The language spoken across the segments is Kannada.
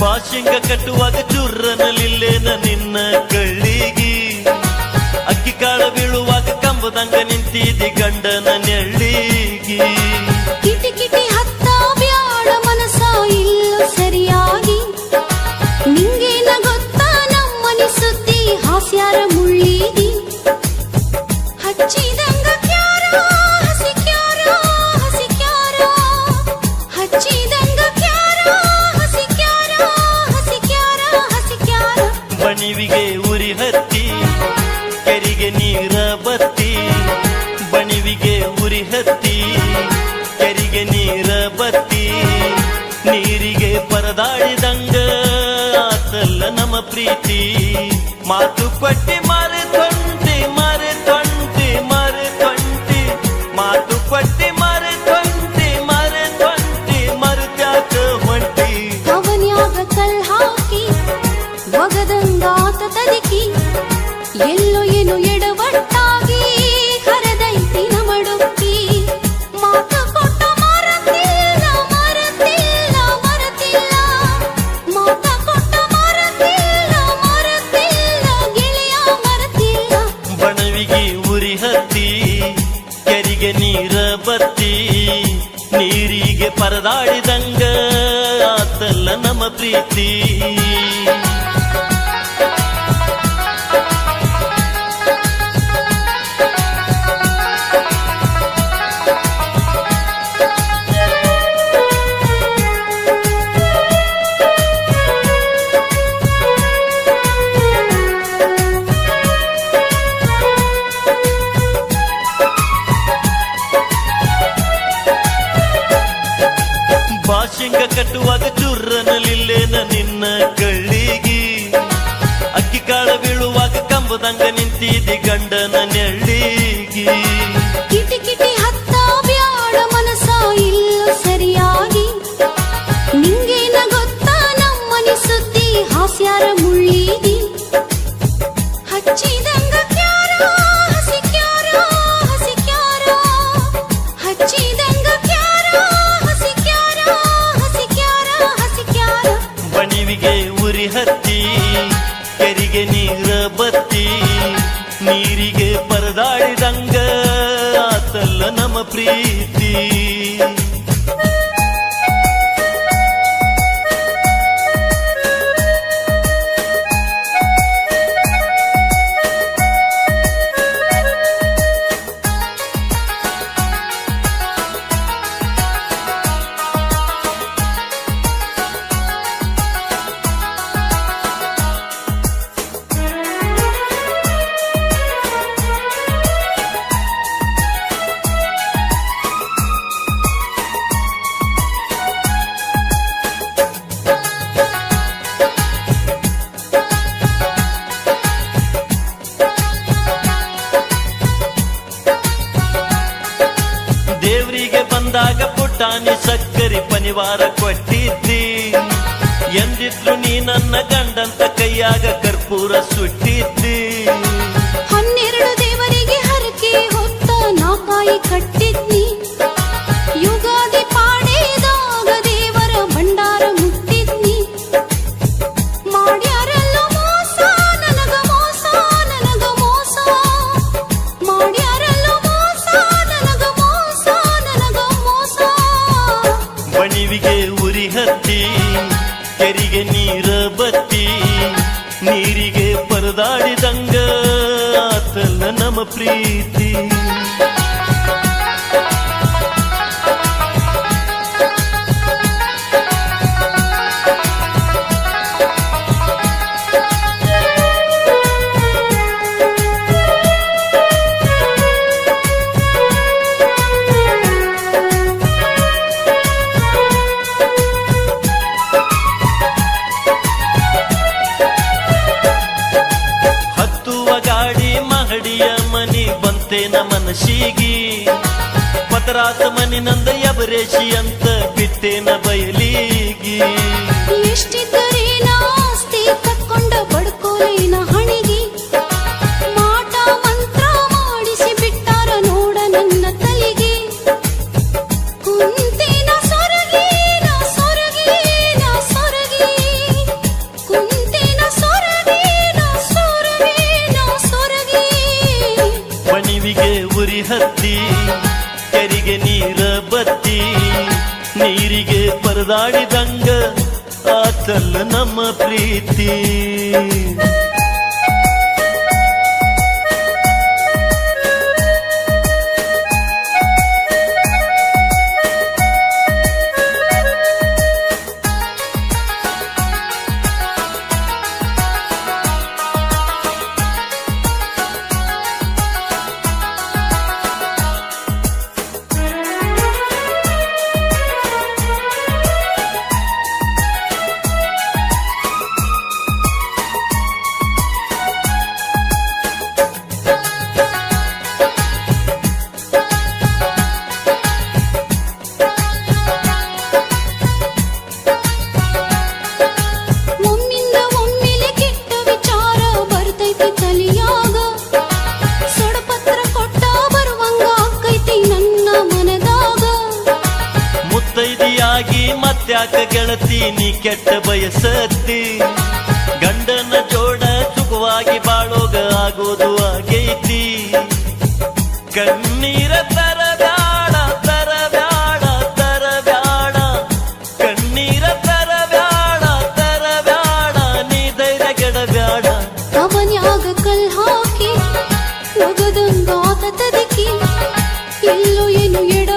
ಬಾಶಿಂಗ ಕಟ್ಟುವಾಗ ಚುರ್ರನಲಿಲ್ಲೇನ ನಿನ್ನ ಕಳ್ಳಿಗಿ? ಅಕ್ಕಿ ಕಾಳ ಬೀಳುವಾಗ ಕಂಬದಂಗ ನಿಂತಿದಿ ಗಂಡನ ನೆಳ್ಳಿಗಿ? ಕಿಟಿ ಕಿಟಿ ಹತ್ತ ನೀರಿಗೆ ಪರದಾಡಿದಂಗ ಆತಲ್ಲ ನಮ್ಮ ಪ್ರೀತಿ. ಮಾತು ಪಟ್ಟಿ ಮಾರೆ ತೊಂಟಿ ಮಾರೆ ತೊಂಟಿ ಮಾರೆ ತೊಂಟಿ ಮಾತು ಪಟ್ಟಿ ಮಾರೆ ತೊಂಟಿ ಮಾರೆ ತೊಂಟಿ ಮರುತ್ಯಾಕ ಹೊಂಟಿ. ಅವನ್ಯಾಗ ಕಲ್ ಹಾಕಿ ಒಗದಂಗಾತ ತದಕಿ ಎಲ್ಲೋ ಪರದಾಡಿದಂಗ ಆತಲ್ಲ ನಮ್ಮ ಪ್ರೀತಿ. ಬಾಶಿಂಗ ಕಟ್ಟುವಾಗ ಚುರ್ರನಲಿಲ್ಲೇನ ನಿನ್ನ ಕಳ್ಳಿಗಿ. ಅಕ್ಕಿ ಕಾಳ ಬೀಳುವಾಗ ಕಂಬದಂಗ ನಿಂತಿದಿ ಗಂಡನ ನೆಳ್ಳಿಗಿ. ಕಿಟಿ ಕಿಟಿ ಹತ್ತ ಬ್ಯಾಡ ಮನಸ ಇಲ್ಲ ಸರಿಯಾಗಿ. ನಿಂಗೇನ ಗೊತ್ತಾ ನಮ್ಮನಿಸುತ್ತಿ ಹಾಸ್ಯಾರ ನಮ್ಮ ಪ್ರೀತಿ. ಬಂದಾಗ ಪುಟಾಣಿ ಸಕ್ಕರೆ ಪನಿವಾರ ಕೊಟ್ಟಿದ್ದಿ. ಎಂದಿದ್ರು ನೀ ನನ್ನ ಗಂಡಂತ ಕೈಯಾಗ ಕರ್ಪೂರ ಸುಟ್ಟಿದ್ದಿ. ಹನ್ನೆರಡು ದೇವರಿಗೆ ಹರಕೆ ಹೊತ್ತ ನಾಕಾಯಿ ಕಟ್ಟಿದ್ನಿ ತೆರಿಗೆ ಕೆರಿಗೆ ನೀರ ಬತ್ತಿ ನೀರಿಗೆ ಪರದಾಡಿದಂಗ ಆತಲ್ಲ ನಮ್ಮ ಪ್ರೀತಿ. ಬಂತೇನ ಮನಶಿಗಿ ಪತರಾಸ ಮನಿ ನಂದ ಯಬರೇಶಿ ಅಂತ ಬಿಟ್ಟೇನ ಬಯಲಿಗಿ? ಎಷ್ಟಿದ್ದರೇನ ಆಸ್ತಿ ತಕ್ಕೊಂಡ ಕಿವಿಗೆ ಉರಿ ಹತ್ತಿ ಕರಿಗೆ ನೀರ ಬತ್ತಿ ನೀರಿಗೆ ಪರದಾಡಿದಂಗ ಆತಲ್ಲ ನಮ್ಮ ಪ್ರೀತಿ. ಗೆಳತಿ, ನೀ ಕೆಟ್ಟ ಬಯಸತ್ತಿ ಗಂಡನ ಜೋಡ ಸುಖವಾಗಿ ಬಾಳೋಗ ಆಗೋದು ಆಗೈತಿ. ಕಣ್ಣೀರ ತರ ಬ್ಯಾಡ ತರ ಬ್ಯಾಡ ತರ ಬ್ಯಾಡ ಕಣ್ಣೀರ ತರ ಬ್ಯಾಡ ತರ ಬ್ಯಾಡ ನೀ ಧೈರ್ಯ ಗೆಡಬ್ಯಾಡ ಅವನ್ಯಾಗ ಕಲ್ ಹಾಕಿ ಒಗದಂಗ ಆತದಕಿ ಎಲ್ಲೋ ಏನು ಎಡವಟ್ಟಾಗಿ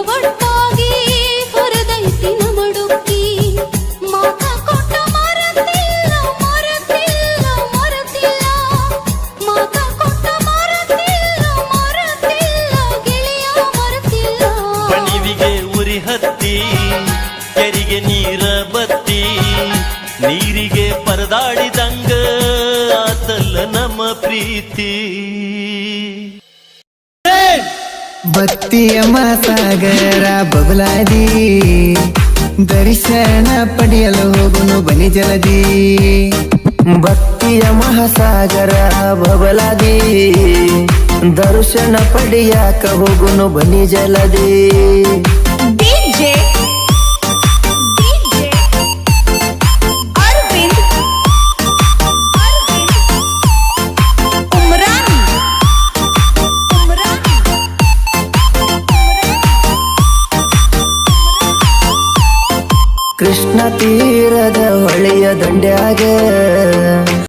ಆತಲ್ಲ ನಮ್ಮ ಪ್ರೀತಿ. ಭಕ್ತಿಯ ಮಾಸಾಗರ ಬಬಲಾದಿ, ದರ್ಶನ ಪಡೆಯಲು ಹೋಗುನು ಬನಿ ಜಲದಿ. ಭಕ್ತಿಯ ಮಹಾಸಾಗರ ಬಬಲಾದಿ, ದರ್ಶನ ಪಡೆಯಾಕ ಹೋಗುನು ಬನಿ ಜಲದಿ.